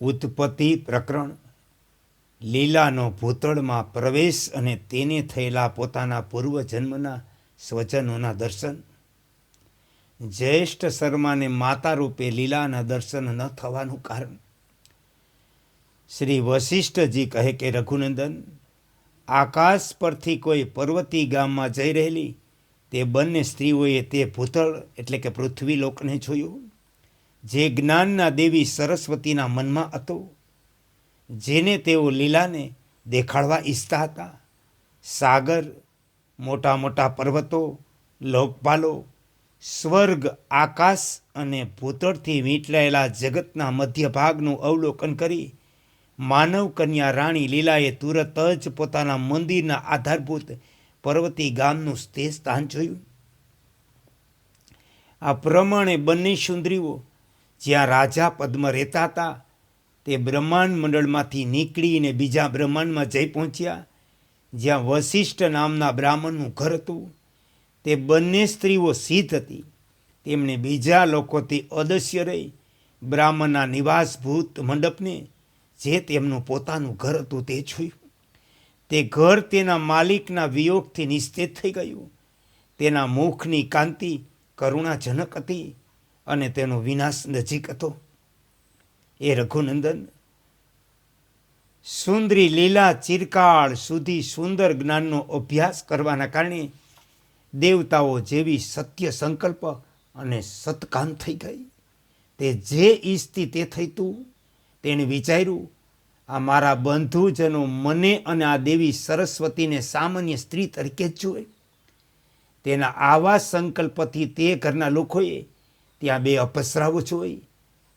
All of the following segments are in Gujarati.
ઉત્પત્તિ પ્રકરણ લીલાનો ભૂતળમાં પ્રવેશ અને તેને થયેલા પોતાના પૂર્વજન્મના સ્વજનોના દર્શન. જ્યેષ્ઠ શર્માને માતા રૂપે લીલાના દર્શન ન થવાનું કારણ. શ્રી વશિષ્ઠજી કહે કે, રઘુનંદન, આકાશ પરથી કોઈ પર્વતી ગામમાં જઈ રહેલી તે બંને સ્ત્રીઓએ તે ભૂતળ એટલે કે પૃથ્વી લોકને જોયું. જે જ્ઞાનના દેવી સરસ્વતીના મનમાં હતો, જેને તેઓ લીલાને દેખાડવા ઈચ્છતા હતા. સાગર, મોટા મોટા પર્વતો, લોકપાલો, સ્વર્ગ, આકાશ અને ભૂતળથી વીંટલાયેલા જગતના મધ્ય ભાગનું અવલોકન કરી માનવ કન્યા રાણી લીલાએ તુરત જ પોતાના મંદિરના આધારભૂત પર્વતી ગામનું તે સ્થાન જોયું. આ પ્રમાણે બંને સુંદરીઓ જ્યાં રાજા પદ્મ રહેતા હતા, તે બ્રહ્માંડ મંડળમાંથી નીકળીને બીજા બ્રહ્માંડમાં જઈ પહોંચ્યા. જ્યાં વશિષ્ઠ નામના બ્રાહ્મણનું ઘર હતું. તે બંને સ્ત્રીઓ સિદ્ધ હતી. તેમણે બીજા લોકોથી અદસ્ય રહી બ્રાહ્મણના નિવાસભૂત મંડપને, જે તેમનું પોતાનું ઘર હતું તે જોયું તે ઘર તેના માલિકના વિયોગથી નિસ્તેજ થઈ ગયું. તેના મુખની કાંતિ કરુણાજનક હતી. અને તેનો વિનાશ નજીક હતો. એ રઘુનંદન સુંદરી લીલા ચિરકાળ સુધી સુંદર જ્ઞાનનો અભ્યાસ કરવાના કારણે દેવતાઓ જેવી સત્ય સંકલ્પ અને સત્કામ થઈ ગઈ. તે જે ઈચ્છતી તે થઈતું તેણે વિચાર્યું, આ મારા બંધુજનો મને અને આ દેવી સરસ્વતીને સામાન્ય સ્ત્રી તરીકે જ જુએ. તેના આવા સંકલ્પથી તે ઘરના લોકોએ ત્યાં બે અપસરાઓ જોઈ.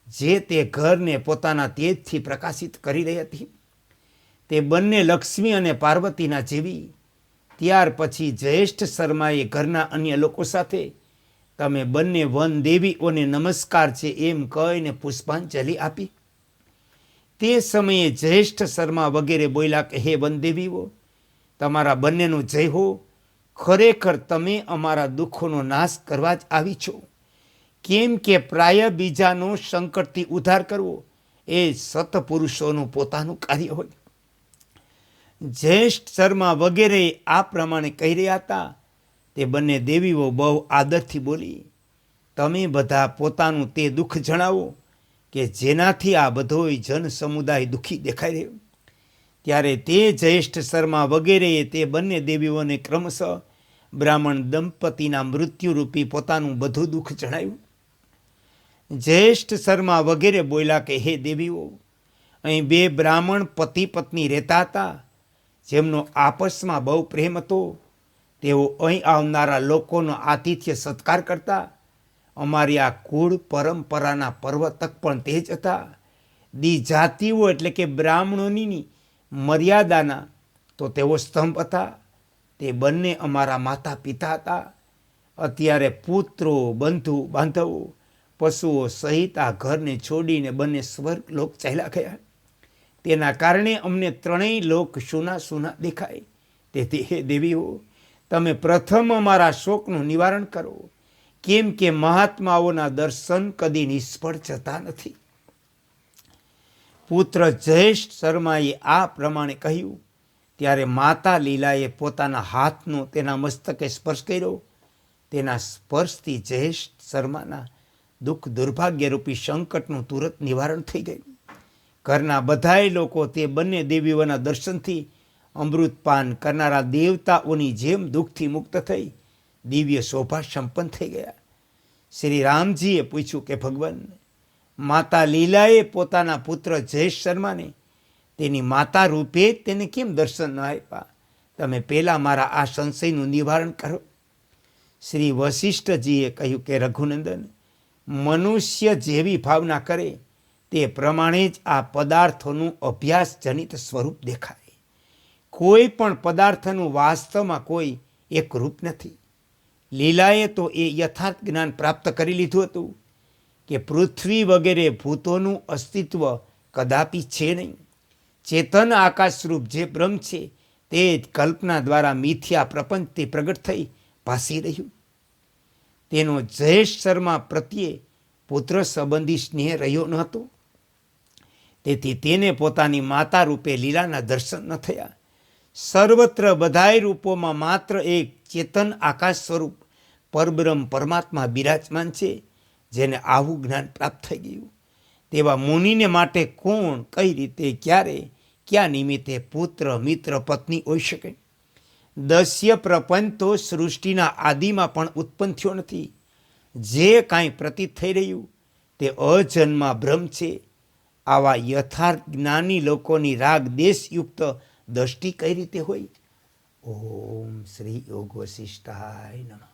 જે તે ઘરને પોતાના તેજથી પ્રકાશિત કરી રહી હતી. તે બંને લક્ષ્મી અને પાર્વતીના જેવી. ત્યાર પછી જ્યેષ્ઠ શર્માએ ઘરના અન્ય લોકો સાથે, તમે બંને વન દેવીઓને નમસ્કાર છે એમ કહીને પુષ્પાંજલિ આપી. તે સમયે જ્યેષ્ઠ શર્મા વગેરે બોલ્યા કે, હે વનદેવીઓ તમારા બંનેનો જય હો. ખરેખર તમે અમારા દુઃખોનો નાશ કરવા જ આવી છો. કેમ કે પ્રાય બીજાનો સંકટથી ઉદ્ધાર કરવો એ સતપુરુષોનું પોતાનું કાર્ય હોય. જ્યેષ્ઠ શર્મા વગેરે આ પ્રમાણે કહી રહ્યા હતા, તે બંને દેવીઓ બહુ આદરથી બોલી, તમે બધા પોતાનું તે દુઃખ જણાવો કે જેનાથી આ બધોય જન સમુદાય દુઃખી દેખાઈ રહ્યો. ત્યારે તે જ્યેષ્ઠ શર્મા વગેરેએ તે બંને દેવીઓને ક્રમશઃ બ્રાહ્મણ દંપતીના મૃત્યુરૂપી પોતાનું બધું દુઃખ જણાવ્યું જ્યેષ્ઠ શર્મા વગેરે બોલ્યા કે, હે દેવીઓ, અહીં બે બ્રાહ્મણ પતિ પત્ની રહેતા હતા, જેમનો આપસમાં બહુ પ્રેમ હતો. તેઓ અહીં આવનારા લોકોનો આતિથ્ય સત્કાર કરતા. અમારી આ કુળ પરંપરાના પર્વતક પણ તે જ હતા. દી જાતિઓ એટલે કે બ્રાહ્મણોની મર્યાદાના તો તેઓ સ્તંભ હતા. તે બંને અમારા માતા પિતા હતા. અત્યારે પુત્રો બંધુ બાંધવો પશુઓ સહિત આ ઘરને છોડીને બંને સ્વર્ગ લોક ચાલ્યા ગયા. તેના કારણે અમને ત્રણેય લોક સુના સુના દેખાય. તેથી હે દેવીઓ, તમે પ્રથમ અમારા શોકનું નિવારણ કરો. કેમ કે મહાત્માઓના દર્શન કદી નિષ્ફળ જતા નથી. પુત્ર જયેશ શર્માએ આ પ્રમાણે કહ્યું, ત્યારે માતા લીલાએ પોતાના હાથનો તેના મસ્તકે સ્પર્શ કર્યો. તેના સ્પર્શથી જયેશ શર્માના દુઃખ દુર્ભાગ્યરૂપી સંકટનું તુરત નિવારણ થઈ ગયું. ઘરના બધાય લોકો તે બંને દેવીઓના દર્શનથી અમૃતપાન કરનારા દેવતાઓની જેમ દુઃખથી મુક્ત થઈ દિવ્ય શોભા સંપન્ન થઈ ગયા. શ્રી રામજીએ પૂછ્યું કે, ભગવાન, માતા લીલાએ પોતાના પુત્ર જયેશ શર્માને તેની માતા રૂપે તેને કેમ દર્શન ન આપ્યા? તમે પહેલાં મારા આ સંશયનું નિવારણ કરો. શ્રી વશિષ્ઠજીએ કહ્યું કે, રઘુનંદન મનુષ્ય જેવી ભાવના કરે, તે પ્રમાણે જ આ પદાર્થોનું અભ્યાસજનિત સ્વરૂપ દેખાય. કોઈ પણ પદાર્થનું વાસ્તવમાં કોઈ એક રૂપ નથી. લીલાએ તો એ યથાર્થ જ્ઞાન પ્રાપ્ત કરી લીધું હતું કે પૃથ્વી વગેરે ભૂતોનું અસ્તિત્વ કદાપી છે નહીં. ચેતન આકાશરૂપ જે બ્રહ્મ છે, તે જ કલ્પના દ્વારા મિથ્યા પ્રપંચથી પ્રગટ થઈ ભાસી રહ્યું. તેનો જયેશ શર્મા પ્રત્યે પુત્ર સંબંધી સ્નેહ રહ્યો ન હતો. તેથી તેને પોતાની માતા રૂપે લીલાના દર્શન ન થયા. સર્વત્ર બધાય રૂપોમાં માત્ર એક ચેતન આકાશ સ્વરૂપ પરબ્રહ્મ પરમાત્મા બિરાજમાન છે, જેને આવું જ્ઞાન પ્રાપ્ત થઈ ગયું. તેવા મુનિને માટે કોણ, કઈ રીતે, ક્યારે, ક્યાં નિમિત્તે પુત્ર મિત્ર પત્ની હોઈ શકે? દસ્ય પ્રપંચ તો સૃષ્ટિના આદિમાં પણ ઉત્પન્ન થયો નથી. જે કાંઈ પ્રતીત થઈ રહ્યું, તે અજન્મા ભ્રમ છે. આવા યથાર્થ જ્ઞાની લોકોની રાગ દેશયુક્ત દ્રષ્ટિ કઈ રીતે હોય? ઓમ શ્રી યોગ વશિષ્ઠાય નમઃ.